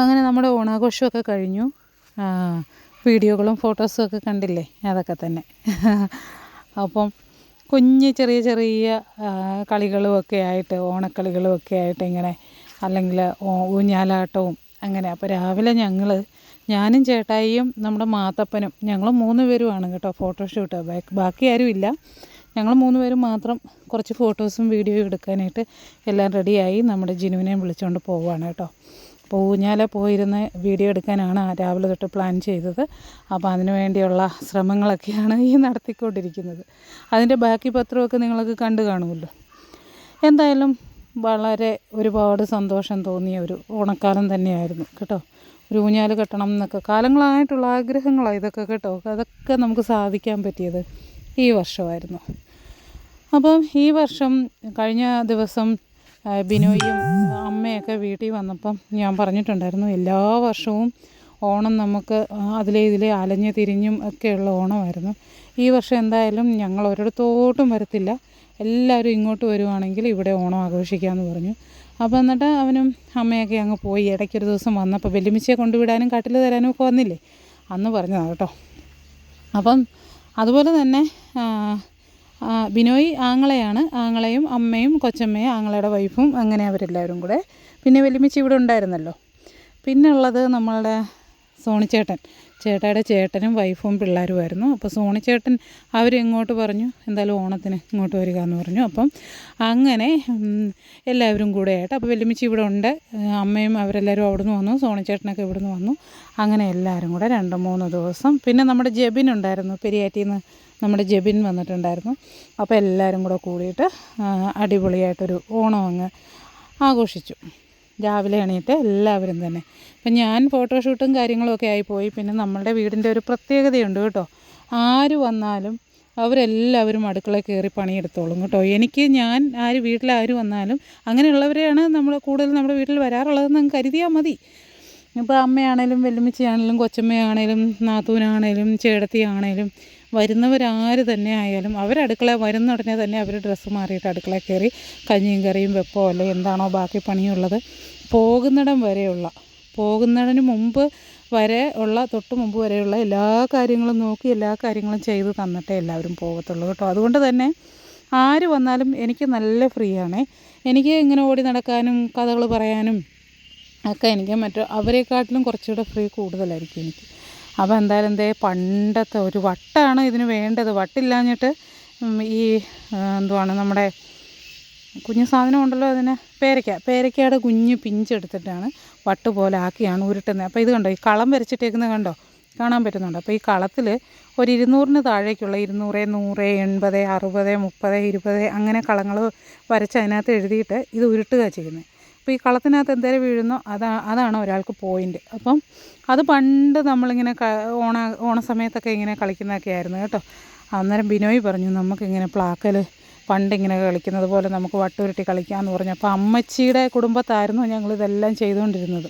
അങ്ങനെ നമ്മുടെ ഓണാഘോഷമൊക്കെ കഴിഞ്ഞു. വീഡിയോകളും ഫോട്ടോസും ഒക്കെ കണ്ടില്ലേ? അതൊക്കെ തന്നെ. അപ്പം കുഞ്ഞ് ചെറിയ ചെറിയ കളികളുമൊക്കെ ആയിട്ട് ഓണക്കളികളും ഒക്കെ ആയിട്ട് ഇങ്ങനെ അല്ലെങ്കിൽ ഊഞ്ഞാലാട്ടവും അങ്ങനെ. അപ്പോൾ രാവിലെ ഞങ്ങൾ ഞാനും ചേട്ടായിയും നമ്മുടെ മാത്തപ്പനും ഞങ്ങൾ മൂന്ന് പേരുമാണ് കേട്ടോ ഫോട്ടോഷൂട്ട്. ബാക്കി ആരും ഇല്ല. ഞങ്ങൾ മൂന്ന് പേരും മാത്രം കുറച്ച് ഫോട്ടോസും വീഡിയോയും എടുക്കാനായിട്ട് എല്ലാം റെഡിയായി നമ്മുടെ ജിനുവിനെയും വിളിച്ചുകൊണ്ട് പോവുകയാണ് കേട്ടോ. അപ്പോൾ ഊഞ്ഞാലെ പോയിരുന്ന് വീഡിയോ എടുക്കാനാണ് രാവിലെ തൊട്ട് പ്ലാൻ ചെയ്തത്. അപ്പോൾ അതിനു വേണ്ടിയുള്ള ശ്രമങ്ങളൊക്കെയാണ് ഈ നടത്തിക്കൊണ്ടിരിക്കുന്നത്. അതിന്റെ ബാക്കി പത്രമൊക്കെ നിങ്ങൾക്ക് കണ്ടു കാണുമല്ലോ. എന്തായാലും വളരെ ഒരുപാട് സന്തോഷം തോന്നിയ ഒരു ഓണക്കാലം തന്നെയായിരുന്നു കേട്ടോ. ഒരു ഊഞ്ഞാൽ കെട്ടണം എന്നൊക്കെ കാലങ്ങളായിട്ടുള്ള ആഗ്രഹങ്ങളാണ് ഇതൊക്കെ കേട്ടോ. അതൊക്കെ നമുക്ക് സാധിക്കാൻ പറ്റിയത് ഈ വർഷമായിരുന്നു. അപ്പം ഈ വർഷം കഴിഞ്ഞ ദിവസം ബിനോയും അമ്മയൊക്കെ വീട്ടിൽ വന്നപ്പം ഞാൻ പറഞ്ഞിട്ടുണ്ടായിരുന്നു എല്ലാ വർഷവും ഓണം നമുക്ക് അതിലെ ഇതിലെ അലഞ്ഞ് തിരിഞ്ഞും ഒക്കെയുള്ള ഓണമായിരുന്നു. ഈ വർഷം എന്തായാലും ഞങ്ങൾ ഒരിടത്തോട്ടും വരത്തില്ല. എല്ലാവരും ഇങ്ങോട്ട് വരുവാണെങ്കിൽ ഇവിടെ ഓണം ആഘോഷിക്കാമെന്ന് പറഞ്ഞു. അപ്പോൾ എന്നിട്ട് അവനും അമ്മയൊക്കെ അങ്ങ് പോയി. ഇടയ്ക്കൊരു ദിവസം വന്നപ്പോൾ വെല്ലുമിച്ചയെ കൊണ്ടുവിടാനും കാട്ടിൽ തരാനും ഒക്കെ വന്നില്ലേ? അന്ന് പറഞ്ഞതാണ് കേട്ടോ. അപ്പം അതുപോലെ തന്നെ ബിനോയ് ആങ്ങളെയാണ്. ആങ്ങളെയും അമ്മയും കൊച്ചമ്മയും ആങ്ങളയുടെ വൈഫും അങ്ങനെ അവരെല്ലാവരും കൂടെ. പിന്നെ വലിയമ്മച്ചി ഇവിടെ ഉണ്ടായിരുന്നല്ലോ. പിന്നെ ഉള്ളത് നമ്മളുടെ സോണിച്ചേട്ടൻ. ചേട്ടായുടെ ചേട്ടനും വൈഫും പിള്ളേരുമായിരുന്നു. അപ്പോൾ സോണിച്ചേട്ടൻ അവരിങ്ങോട്ട് പറഞ്ഞു? എന്തായാലും ഓണത്തിന് ഇങ്ങോട്ട് വരിക എന്ന് പറഞ്ഞു. അപ്പം അങ്ങനെ എല്ലാവരും കൂടെ ആയിട്ട് അപ്പോൾ വെല്ലുമിച്ചി ഇവിടെ ഉണ്ട്. അമ്മയും അവരെല്ലാവരും അവിടുന്ന് വന്നു. സോണിച്ചേട്ടനൊക്കെ ഇവിടുന്ന് വന്നു. അങ്ങനെ എല്ലാവരും കൂടെ രണ്ട് മൂന്ന് ദിവസം. പിന്നെ നമ്മുടെ ജെബിൻ ഉണ്ടായിരുന്നു. പെരിയാറ്റിൽ നിന്ന് നമ്മുടെ ജെബിൻ വന്നിട്ടുണ്ടായിരുന്നു. അപ്പോൾ എല്ലാവരും കൂടെ കൂടിയിട്ട് അടിപൊളിയായിട്ടൊരു ഓണം അങ്ങ് ആഘോഷിച്ചു. രാവിലെ എണീറ്റ് എല്ലാവരും തന്നെ. അപ്പം ഞാൻ ഫോട്ടോഷൂട്ടും കാര്യങ്ങളൊക്കെ ആയിപ്പോയി പിന്നെ നമ്മളുടെ വീടിന്റെ ഒരു പ്രത്യേകതയുണ്ട് കേട്ടോ. ആര് വന്നാലും അവരെല്ലാവരും അടുക്കള കയറി പണിയെടുത്തോളും കേട്ടോ. എനിക്ക് ഞാൻ ആര് വീട്ടിൽ ആര് വന്നാലും അങ്ങനെയുള്ളവരെയാണ് നമ്മൾ കൂടുതൽ നമ്മുടെ വീട്ടിൽ വരാറുള്ളതെന്ന് കരുതിയാൽ മതി. ഇപ്പോൾ അമ്മയാണേലും വെല്ലുമിച്ചയാണേലും കൊച്ചമ്മയാണേലും നാത്തൂനാണേലും ചേടത്തിയാണേലും വരുന്നവരാര് തന്നെ ആയാലും അവരടുക്കള വരുന്ന ഉടനെ തന്നെ അവർ ഡ്രസ്സ് മാറിയിട്ട് അടുക്കള കയറി കഞ്ഞിയും കറിയും വെപ്പോ അല്ലെ എന്താണോ ബാക്കി പണിയുള്ളത് പോകുന്നിടം വരെയുള്ള പോകുന്നതിന് മുമ്പ് വരെ ഉള്ള തൊട്ട് മുമ്പ് വരെയുള്ള എല്ലാ കാര്യങ്ങളും നോക്കി എല്ലാ കാര്യങ്ങളും ചെയ്ത് തന്നിട്ടേ എല്ലാവരും പോകത്തുള്ളൂ കേട്ടോ. അതുകൊണ്ട് തന്നെ ആര് വന്നാലും എനിക്ക് നല്ല ഫ്രീ ആണേ എനിക്ക് ഇങ്ങനെ ഓടി നടക്കാനും കഥകൾ പറയാനും ഒക്കെ എനിക്ക് മറ്റു അവരെക്കാട്ടിലും കുറച്ചുകൂടെ ഫ്രീ കൂടുതലായിരിക്കും എനിക്ക്. അപ്പോൾ എന്തായാലും എന്തേ പണ്ടത്തെ ഒരു വട്ടാണ് ഇതിന് വേണ്ടത്. വട്ടില്ലാഞ്ഞിട്ട് ഈ എന്തുവാണ് നമ്മുടെ കുഞ്ഞു സാധനം ഉണ്ടല്ലോ അതിന് പേരയ്ക്ക. പേരയ്ക്കയുടെ കുഞ്ഞ് പിഞ്ചെടുത്തിട്ടാണ് വട്ട് പോലെ ആക്കിയാണ് ഉരുട്ടുന്നത്. അപ്പോൾ ഇത് കണ്ടോ? ഈ കളം വരച്ചിട്ടേക്കുന്നത് കണ്ടോ? കാണാൻ പറ്റുന്നുണ്ട്. അപ്പോൾ ഈ കളത്തിൽ ഒരു ഇരുന്നൂറിന് താഴേക്കുള്ള ഇരുന്നൂറ് നൂറ് എൺപത് അറുപത് മുപ്പത് ഇരുപത് അങ്ങനെ കളങ്ങൾ വരച്ച് അതിനകത്ത് എഴുതിയിട്ട് ഇത് ഉരുട്ടുക ചെയ്യുന്നത്. അപ്പോൾ ഈ കളത്തിനകത്ത് എന്തേലും വീഴുന്നോ അതാ അതാണ് ഒരാൾക്ക് പോയിന്റ് അപ്പം അത് പണ്ട് നമ്മളിങ്ങനെ ഓണ ഓണ സമയത്തൊക്കെ ഇങ്ങനെ കളിക്കുന്നതൊക്കെ ആയിരുന്നു കേട്ടോ. അന്നേരം ബിനോയ് പറഞ്ഞു നമുക്കിങ്ങനെ പ്ലാക്കൽ പണ്ടിങ്ങനെ കളിക്കുന്നത് പോലെ നമുക്ക് വട്ടുരുട്ടി കളിക്കാമെന്ന് പറഞ്ഞു. അപ്പോൾ അമ്മച്ചിയുടെ കുടുംബത്തായിരുന്നു ഞങ്ങളിതെല്ലാം ചെയ്തുകൊണ്ടിരുന്നത്.